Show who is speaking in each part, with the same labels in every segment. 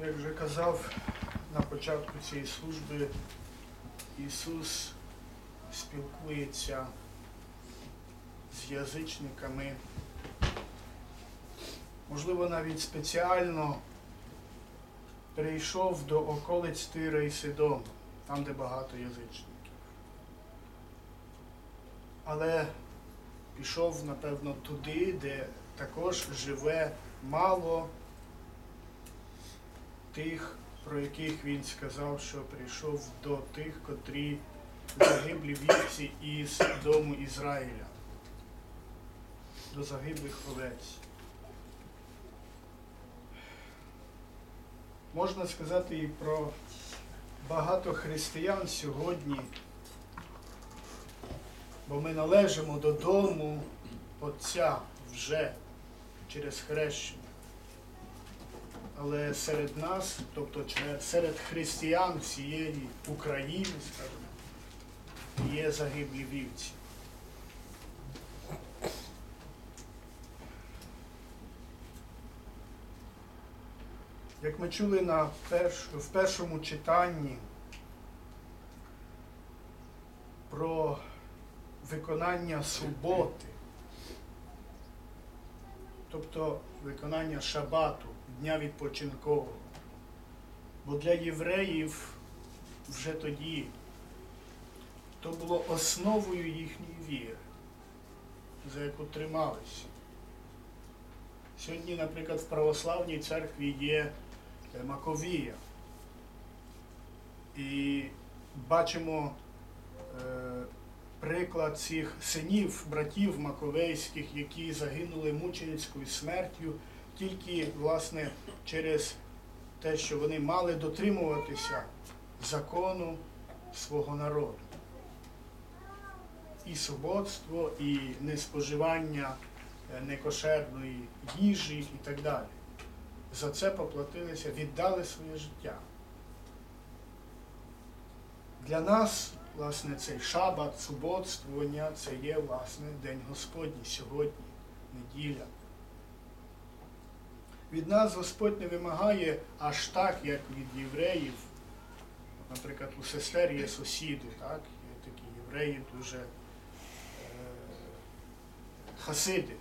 Speaker 1: Як вже казав на початку цієї служби, Ісус спілкується з язичниками, можливо, навіть спеціально перейшов до околиць Тира і Сидону, там, де багато язичників. Але пішов, напевно, туди, де також живе мало тих, про яких він сказав, що прийшов до тих, котрі загиблі вівці із дому Ізраїля, до загиблих овець. Можна сказати і про багато християн сьогодні, бо ми належимо додому Отця вже через хрещення. Але серед нас, тобто серед християн всієї України, скажімо, є загиблі вівці. Як ми чули на перш, в першому читанні про виконання суботи, тобто виконання шабату, дня відпочинкового. Бо для євреїв вже тоді то було основою їхньої віри, за яку трималися. Сьогодні, наприклад, в православній церкві є Маковія. І бачимо е, приклад цих синів, братів Маковейських, які загинули мученицькою смертю тільки власне через те, що вони мали дотримуватися закону свого народу. І суботство, і неспоживання е, некошерної їжі і так далі. За це поплатилися, віддали своє життя. Для нас, власне, цей шабат, суботствування це є, власне, День Господній сьогодні, неділя. Від нас Господь не вимагає аж так, як від євреїв. Наприклад, у сестер є сусіди, так? Є такі євреї дуже е, хасиди,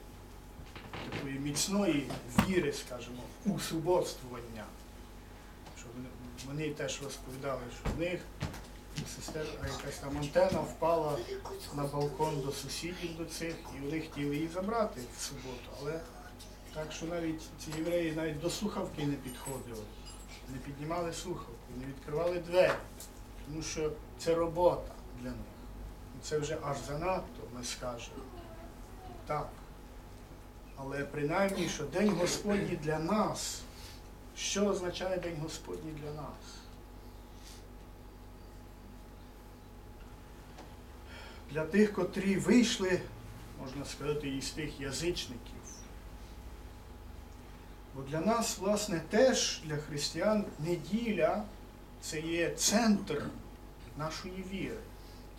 Speaker 1: такої міцної віри, скажімо, у суботствування. Що вони, вони теж розповідали, що в них у сестер а якась там антена впала на балкон до сусідів до цих, і вони хотіли її забрати в суботу. Але так що навіть ці євреї навіть до слухавки не підходили, не піднімали слухавку, не відкривали двері, тому що це робота для них. Це вже аж занадто, ми скажемо. Так. Але принаймні, що День Господній для нас. Що означає День Господній для нас? Для тих, котрі вийшли, можна сказати, із тих язичників. Бо для нас, власне, теж для християн неділя це є центр нашої віри.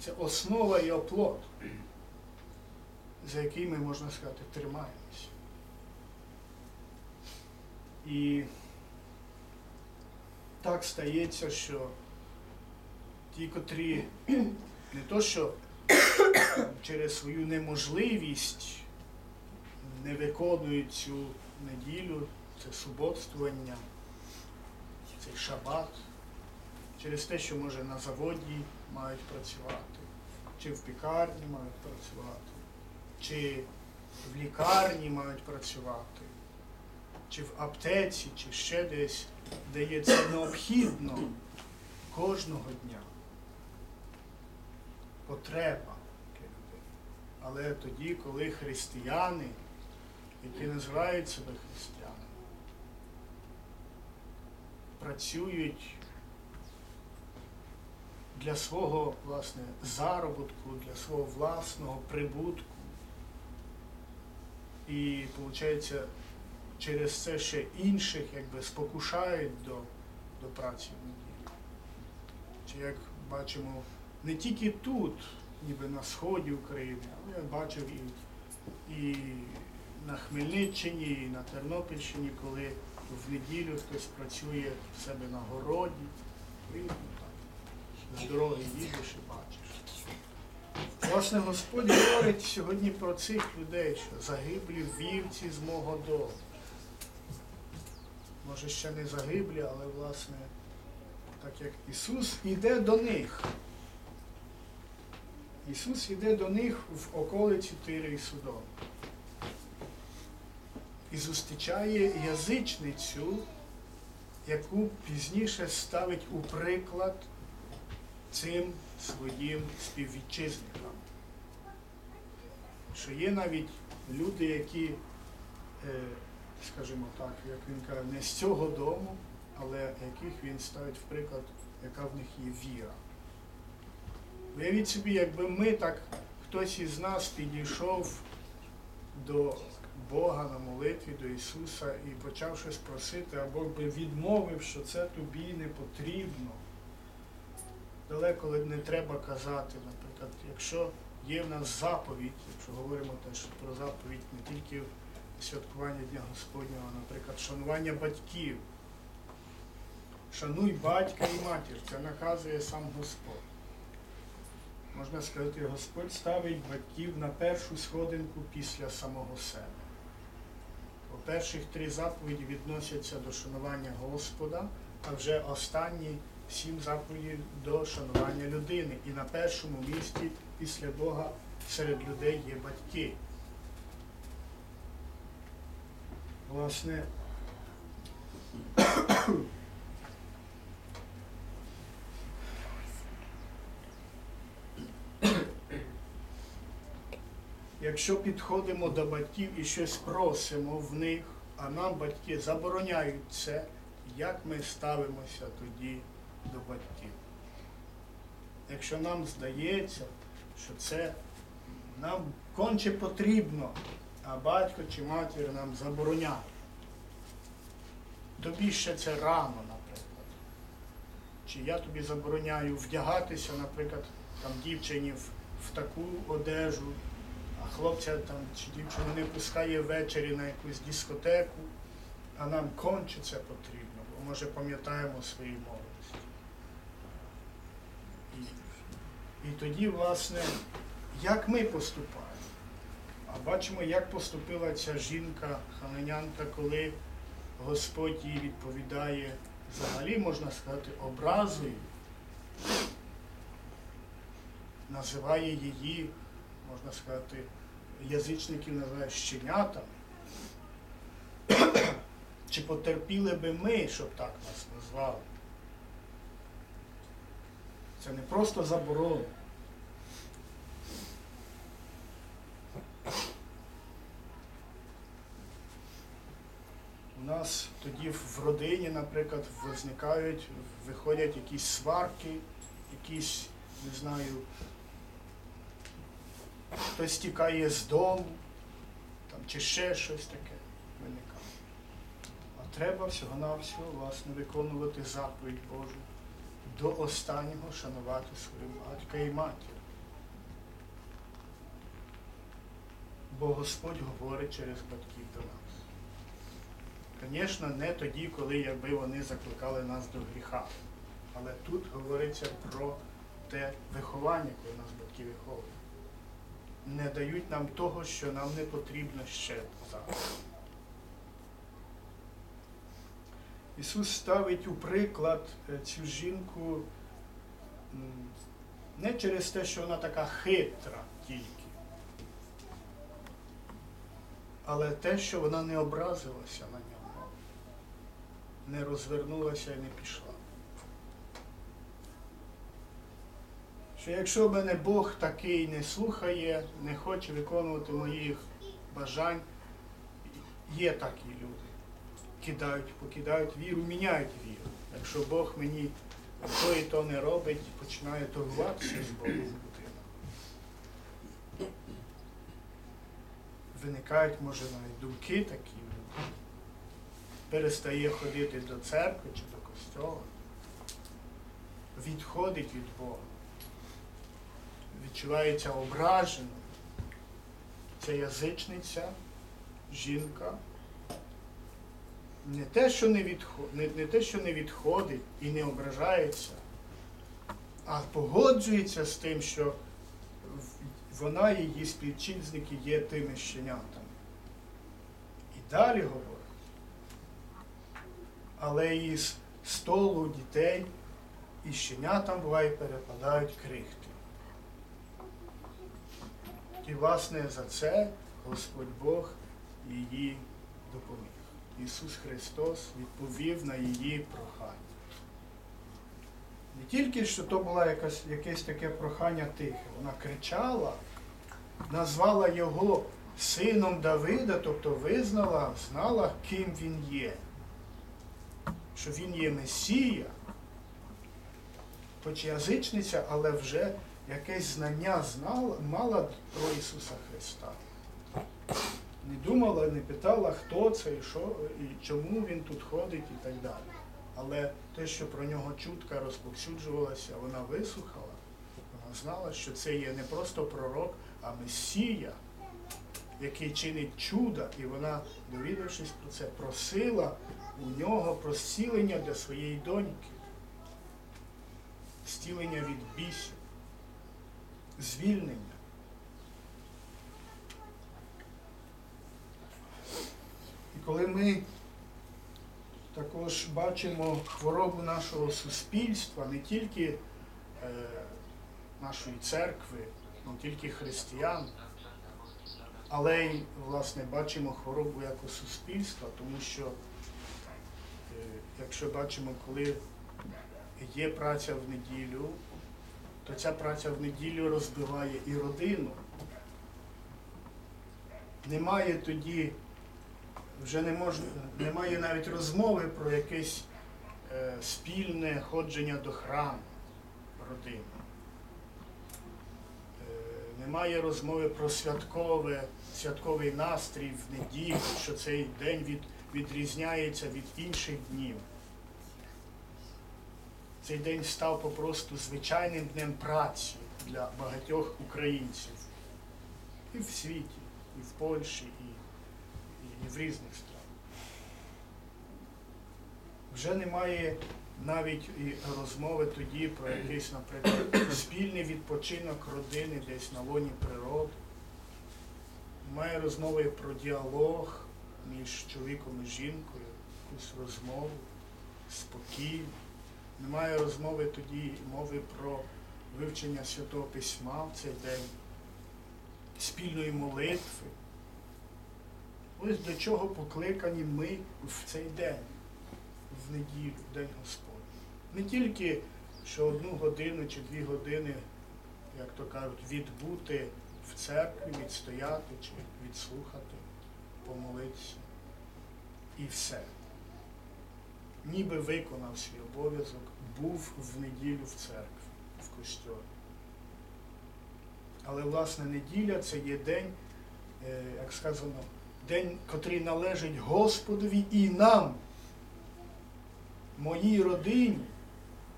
Speaker 1: Це основа і оплот, за який ми, можна сказати, тримаємося. І так стається, що ті, котрі не то, що через свою неможливість не виконують цю неділю, це суботствування, цей шабат, через те, що може на заводі мають працювати, чи в пікарні мають працювати, чи в лікарні мають працювати, чи в аптеці, чи ще десь, де є це необхідно кожного дня. Потреба. Але тоді, коли християни, які називають себе християнами, працюють для свого власне заробітку, для свого власного прибутку. І виходить, через це ще інших якби спокушають до, до праці в неділю. Чи як бачимо, не тільки тут, ніби на сході України, але я бачив і, і на Хмельниччині і на Тернопільщині, коли в неділю хтось працює в себе на городі, ну, так, з дороги їдеш і бачиш. Власне, Господь говорить сьогодні про цих людей, що загиблі вівці з мого дому. Може ще не загиблі, але власне, так як Ісус іде до них. Ісус іде до них в околиці Тири і Судом. І зустрічає язичницю, яку пізніше ставить у приклад цим своїм співвітчизникам. Що є навіть люди, які, е, скажімо так, як він каже, не з цього дому, але яких він ставить в приклад, яка в них є віра. Уявіть собі, якби ми так, хтось із нас підійшов до Бога на молитві, до Ісуса і почав щось просити, а Бог би відмовив, що це тобі не потрібно. Далеко не треба казати, наприклад, якщо є в нас заповідь, якщо говоримо теж про заповідь не тільки святкування Дня Господнього, наприклад, шанування батьків. Шануй батька і матір, це наказує сам Господь. Можна сказати, Господь ставить батьків на першу сходинку після самого себе. Бо перших три заповіді відносяться до шанування Господа, а вже останні сім заповідей до шанування людини. І на першому місці після Бога серед людей є батьки. Власне, якщо підходимо до батьків і щось просимо в них, а нам батьки забороняють це, як ми ставимося тоді до батьків? Якщо нам здається, що це нам конче потрібно, а батько чи матір нам забороняє. Тобі ще це рано, наприклад. Чи я тобі забороняю вдягатися, наприклад, там дівчині в, в таку одежу, а хлопця там чи дівчину не пускає ввечері на якусь дискотеку, а нам конче це потрібно, бо може пам'ятаємо свої молодості. І, і тоді, власне, як ми поступаємо? А бачимо, як поступила ця жінка, хананянка, коли Господь їй відповідає, взагалі, можна сказати, образою, називає її, можна сказати, язичників називає щенятами. Чи потерпіли би ми, щоб так нас назвали? Це не просто заборона. У нас тоді в родині, наприклад, визникають, виходять якісь сварки, якісь, не знаю, хтось тікає з дому, там, чи ще щось таке виникає. А треба всього-навсього, власне, виконувати заповідь Божу до останнього шанувати свою батька і матір. Бо Господь говорить через батьків до нас. Звісно, не тоді, коли якби вони закликали нас до гріха. Але тут говориться про те виховання, коли нас батьки виховують. Не дають нам того, що нам не потрібно ще зараз. Ісус ставить у приклад е, цю жінку не через те, що вона така хитра тільки, але те, що вона не образилася на нього, не розвернулася і не пішла. Що якщо мене Бог такий не слухає, не хоче виконувати моїх бажань, є такі люди. Кидають, покидають віру, міняють віру. Якщо Бог мені то і то не робить, починає торгуватися з Богом людина. Виникають, може, навіть думки такі. Перестає ходити до церкви чи до костьола, відходить від Бога, відчувається ображеною. Ця язичниця жінка не те, що не, відхо... не, не те, що не відходить і не ображається, а погоджується з тим, що вона і її співвітчизники є тими щенятами. І далі говорить. Але із столу дітей і щенятам буває перепадають крихти. І, власне, за це Господь Бог її допоміг. Ісус Христос відповів на її прохання. Не тільки, що то було якась, якесь таке прохання тихе, вона кричала, назвала його сином Давида, тобто визнала, знала, ким він є. Що він є Месія, хоч язичниця, але вже якесь знання знала, мала про Ісуса Христа. Не думала, не питала, хто це і що, і чому він тут ходить і так далі. Але те, що про нього чутка розповсюджувалася, вона вислухала, вона знала, що це є не просто пророк, а Месія, який чинить чуда, і вона, довідавшись про це, просила у нього про зцілення для своєї доньки, зцілення від бісів, звільнення. І коли ми також бачимо хворобу нашого суспільства, не тільки е, нашої церкви, не тільки християн, але й, власне, бачимо хворобу як у суспільства, тому що, е, якщо бачимо, коли є праця в неділю, то ця праця в неділю розбиває і родину. Немає тоді вже не можна, немає навіть розмови про якесь е, спільне ходження до храму родини. Е, немає розмови про святкове, святковий настрій в неділю, що цей день від, відрізняється від інших днів. Цей день став попросту звичайним днем праці для багатьох українців і в світі, і в Польщі, і і в різних странах. Вже немає навіть і розмови тоді про якийсь, наприклад, спільний відпочинок родини десь на лоні природи. Немає розмови про діалог між чоловіком і жінкою, якусь розмову спокійну. Немає розмови тоді мови про вивчення Святого Письма в цей день, спільної молитви. Ось до чого покликані ми в цей день, в неділю, в День Господній. Не тільки що одну годину чи дві години, як то кажуть, відбути в церкві, відстояти чи відслухати, помолитися. І все. Ніби виконав свій обов'язок, був в неділю в церкві, в костьолі. Але, власне, неділя це є день, е, як сказано, день, котрий належить Господові і нам, моїй родині,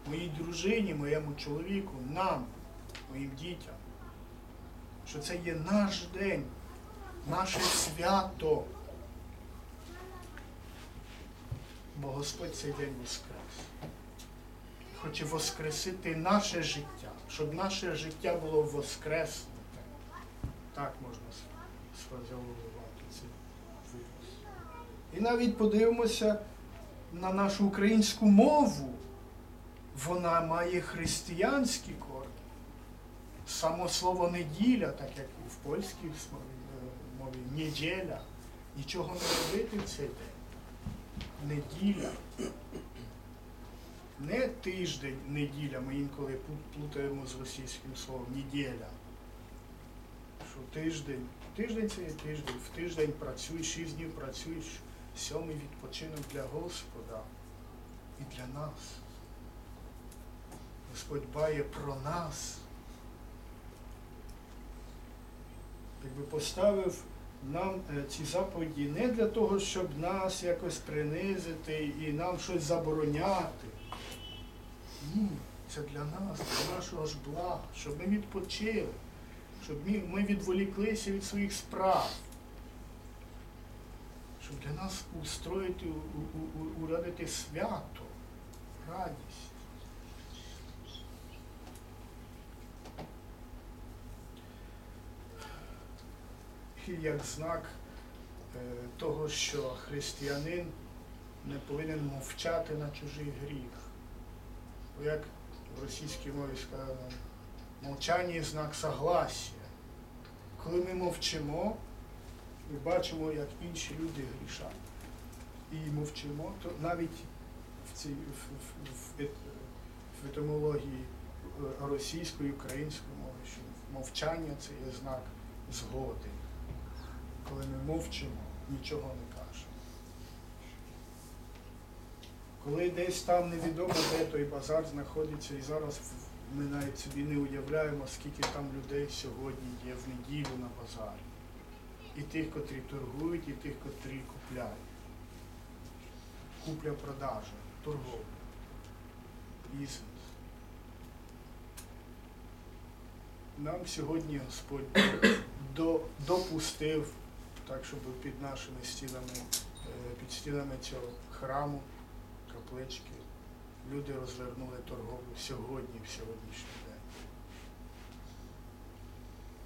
Speaker 1: моїй дружині, моєму чоловіку, нам, моїм дітям. Що це є наш день, наше свято. Бо Господь цей день воскрес. Хоче воскресити наше життя, щоб наше життя було воскреснуте. Так можна сфразеолувати цей вираз. І навіть подивимося на нашу українську мову. Вона має християнські корні. Само слово неділя, так як і в польській мові, неділя, нічого не робити в цей день. Неділя. Не тиждень, неділя, ми інколи плутаємо з російським словом неділя. Що тиждень, тиждень це є тиждень, в тиждень працюй, шість днів працюєш, сьомий відпочинок для Господа і для нас. Господь дбає про нас. Якби поставив нам е, ці заповіді не для того, щоб нас якось принизити і нам щось забороняти. Ні, це для нас, для нашого ж блага, щоб ми відпочили, щоб ми, відволіклися від своїх справ. щоб для нас устроїти, урадити свято, радість. І як знак е, того, що християнин не повинен мовчати на чужий гріх. Бо як в російській мові сказано, мовчання знак согласия. Коли ми мовчимо, ми бачимо, як інші люди грішать. І мовчимо, то навіть в цій в, в, в, ет- в етимології е, російської, української мови, що мовчання це є знак згоди. Коли ми мовчимо, нічого не кажемо. Коли десь там невідомо, де той базар знаходиться, і зараз ми навіть собі не уявляємо, скільки там людей сьогодні є в неділю на базарі. І тих, котрі торгують, і тих, котрі купляють. Купля-продажа, торговля, бізнес. Нам сьогодні Господь допустив, так щоб під нашими стінами, е, під стінами цього храму, каплички, люди розвернули торговлю сьогодні, в сьогоднішній день.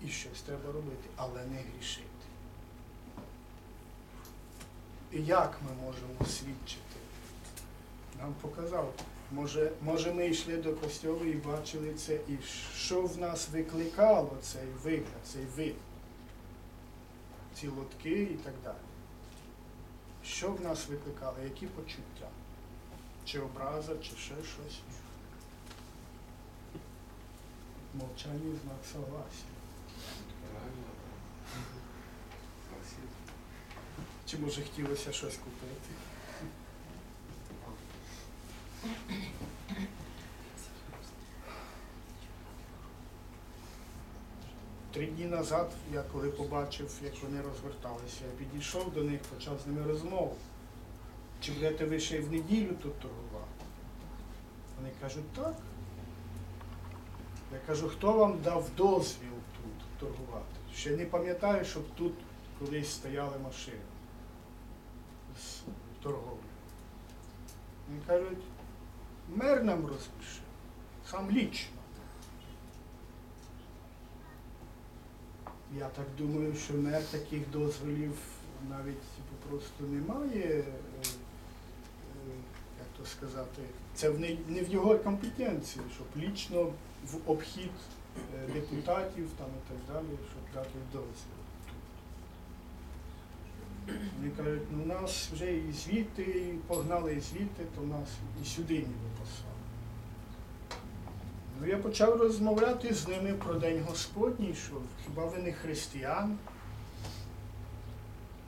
Speaker 1: І щось треба робити, але не грішити. І як ми можемо свідчити? Нам показав. Може, може ми йшли до костьолу і бачили це, і що в нас викликало цей вигляд, цей вид, ці лотки і так далі. Що в нас викликало, які почуття? Чи образа, чи ще щось? Мовчання знак согласия. Чи може хотілося щось купити? Три дні назад, я коли побачив, як вони розверталися, я підійшов до них, почав з ними розмову. Чи будете ви ще й в неділю тут торгувати? Вони кажуть, так. Я кажу, хто вам дав дозвіл тут торгувати? Ще не пам'ятаю, щоб тут колись стояли машини з торговлею. Вони кажуть, мер нам розпише, сам лічно. Я так думаю, що мер таких дозволів навіть просто не має, е, е, як то сказати, це не, не в його компетенції, щоб лічно в обхід е, депутатів там і так далі, щоб дати дозвіл. Вони кажуть, ну нас вже і звідти погнали і звідти, то нас і сюди ніби послали. Ну я почав розмовляти з ними про День Господній, що хіба ви не християни?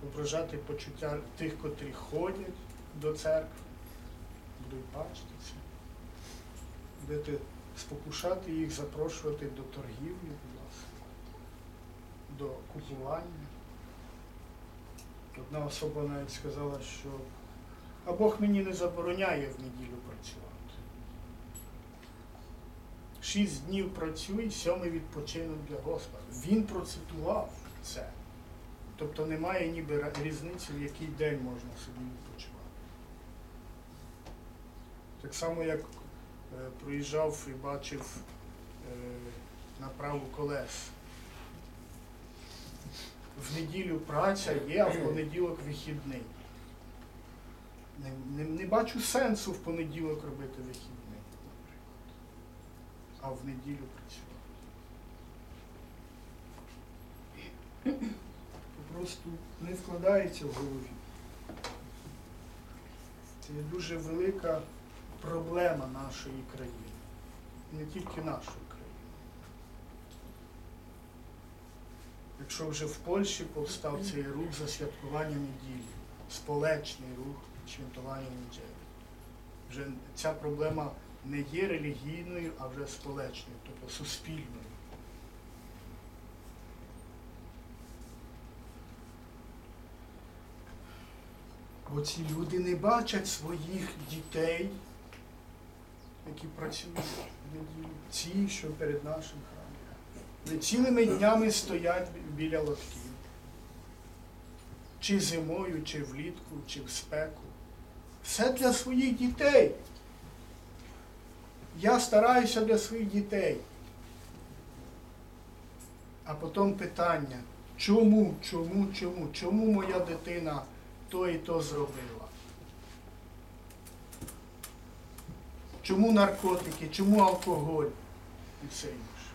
Speaker 1: Ображати почуття тих, котрі ходять до церкви, будуть бачити це. Будете спокушати їх, запрошувати до торгівлі, будь ласка, до купування. Одна особа навіть сказала, що а Бог мені не забороняє в неділю працювати. Шість днів працюй, сьомий відпочинок для Господа. Він процитував це. Тобто немає ніби різниці, в який день можна собі відпочивати. Так само, як е, проїжджав і бачив е, направу колес. В неділю праця є, а в понеділок вихідний. Не, не, не бачу сенсу в понеділок робити вихідний. А в неділю працювати. Просто не вкладається в голові. Це дуже велика проблема нашої країни. Не тільки нашої країни. Якщо вже в Польщі повстав цей рух за святкування неділі, сполечний рух святкування неділі. Вже ця проблема не є релігійною, а вже сполечною, тобто суспільною. Бо ці люди не бачать своїх дітей, які працюють в неділю, ці, що перед нашим храмом. Вони цілими днями стоять біля лотків. чи зимою, чи влітку, чи в спеку. Все для своїх дітей. Я стараюся для своїх дітей. А потім питання, чому, чому, чому, чому моя дитина то і то зробила? Чому наркотики, чому алкоголь і все інше?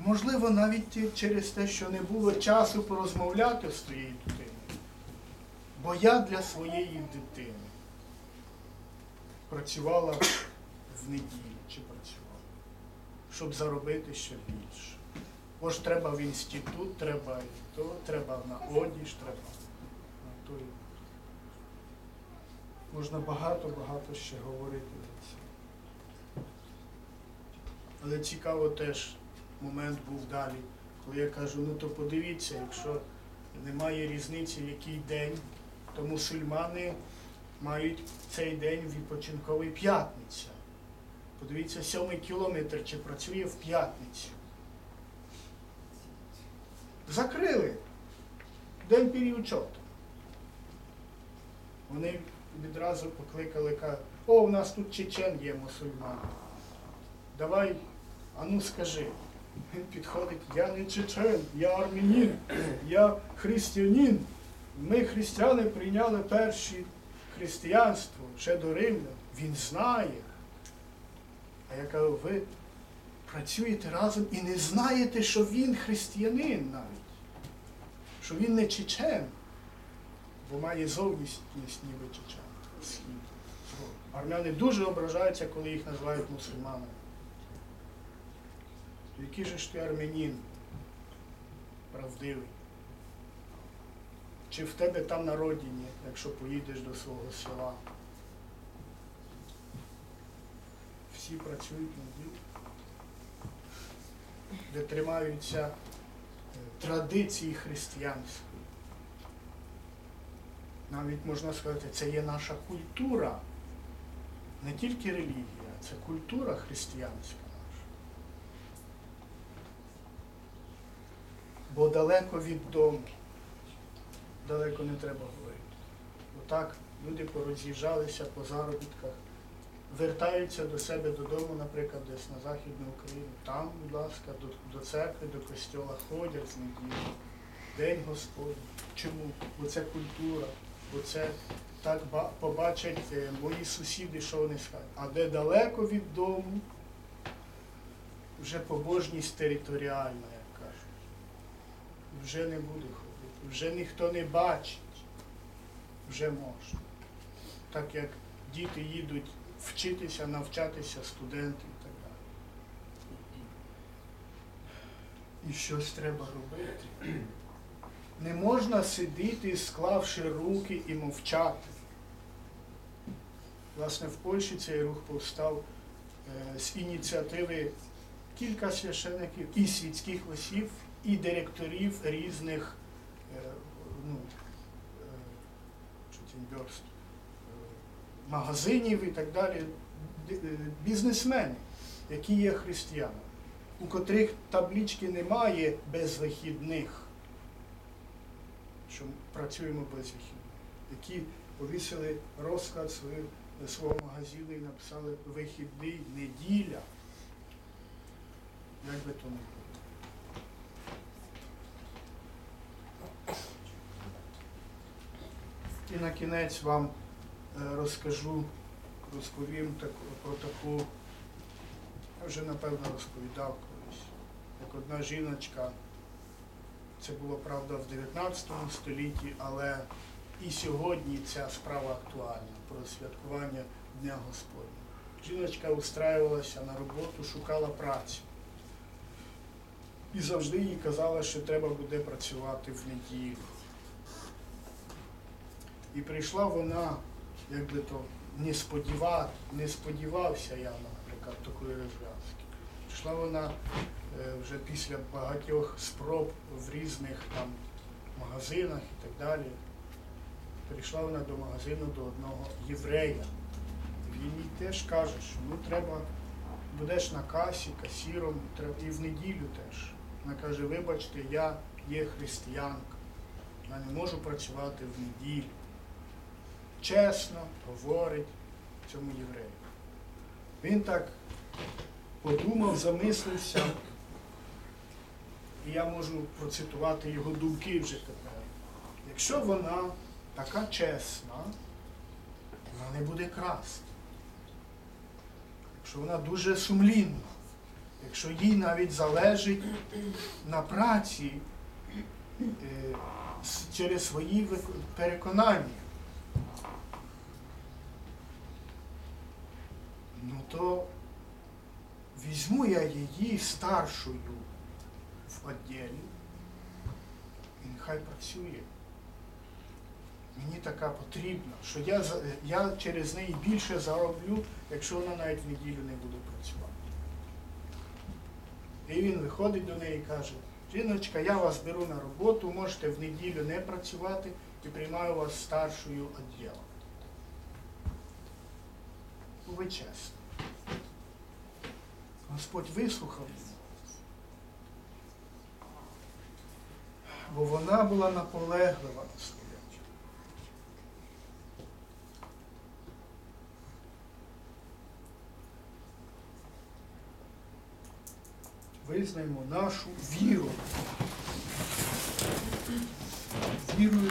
Speaker 1: Можливо, навіть через те, що не було часу порозмовляти з тією дитиною. Бо я для своєї дитини працювала в неділю чи працювала, щоб заробити ще більше. Бо ж треба в інститут, треба і то, треба на одіж, треба на то. Можна багато-багато ще говорити за це. Але цікаво теж момент був далі, коли я кажу, ну то подивіться, якщо немає різниці, який день, то мусульмани мають цей день відпочинковий п'ятниця. Подивіться, сьомий кілометр чи працює в п'ятницю. Закрили день переучету. Вони відразу покликали, кажуть, о, у нас тут чечен є мусульман. Давай, а ну скажи. Він підходить, я не чечен, я армянин, я християнин. Ми, християни, прийняли перші християнство ще до римлян. Він знає. А я кажу, ви працюєте разом і не знаєте, що він християнин навіть, що він не чечен, бо має зовнішність ніби чечен. Армяни дуже ображаються, коли їх називають мусульманами. Який же ж ти армянин правдивий? Чи в тебе там на родині, якщо поїдеш до свого села? Всі працюють на ділі, де тримаються е, традиції християнської. Навіть можна сказати, це є наша культура, не тільки релігія, це культура християнська наша. Бо далеко від дому, далеко не треба говорити. Отак люди пороз'їжджалися по заробітках, вертаються до себе додому, наприклад, десь на Західну Україну. Там, будь ласка, до, до церкви, до костьола ходять з неділі. День Господній. Чому? Бо це культура, бо це так ба- побачать е, мої сусіди, що вони скажуть. А де далеко від дому, вже побожність територіальна, як кажуть. Вже не буде вже ніхто не бачить, вже можна. Так як діти їдуть вчитися, навчатися, студенти і так далі. І щось треба робити. Не можна сидіти, склавши руки і мовчати. Власне, в Польщі цей рух повстав е, з ініціативи кілька священиків і світських осіб, і директорів різних ну, е, бюрст, е, магазинів і так далі, е, які є християнами, у котрих таблічки немає без вихідних що працюємо без вихідних, які повісили розклад свого, свого магазину і написали вихідний неділя. Як би то не було. І на кінець вам е, розкажу, розповім так, про таку, я вже напевно розповідав колись, як одна жіночка це було правда в 19 столітті, але і сьогодні ця справа актуальна про святкування Дня Господня. Жіночка устраювалася на роботу, шукала працю. І завжди їй казала, що треба буде працювати в неділю. І прийшла вона, як би то, не, сподіва... не сподівався я, наприклад, такої розв'язки. Прийшла вона е, вже після багатьох спроб в різних там магазинах і так далі. Прийшла вона до магазину до одного єврея. Він їй теж каже, що ну треба, будеш на касі, касіром, треба, і в неділю теж. Вона каже, вибачте, я є християнка. Я не можу працювати в неділю. Чесно говорить цьому єврею. Він так подумав, замислився, і я можу процитувати його думки вже тепер. Якщо вона така чесна, вона не буде красти. Якщо вона дуже сумлінна, якщо їй навіть залежить на праці е, через свої переконання, ну то візьму я її старшою в відділі, і нехай працює. Мені така потрібна, що я, я через неї більше зароблю, якщо вона навіть в неділю не буде працювати. І він виходить до неї і каже, жіночка, я вас беру на роботу, можете в неділю не працювати і приймаю вас старшою відділом. Ви чесно. Господь вислухав її. Бо вона була наполеглива на своєму. Визнаємо нашу віру. Вірою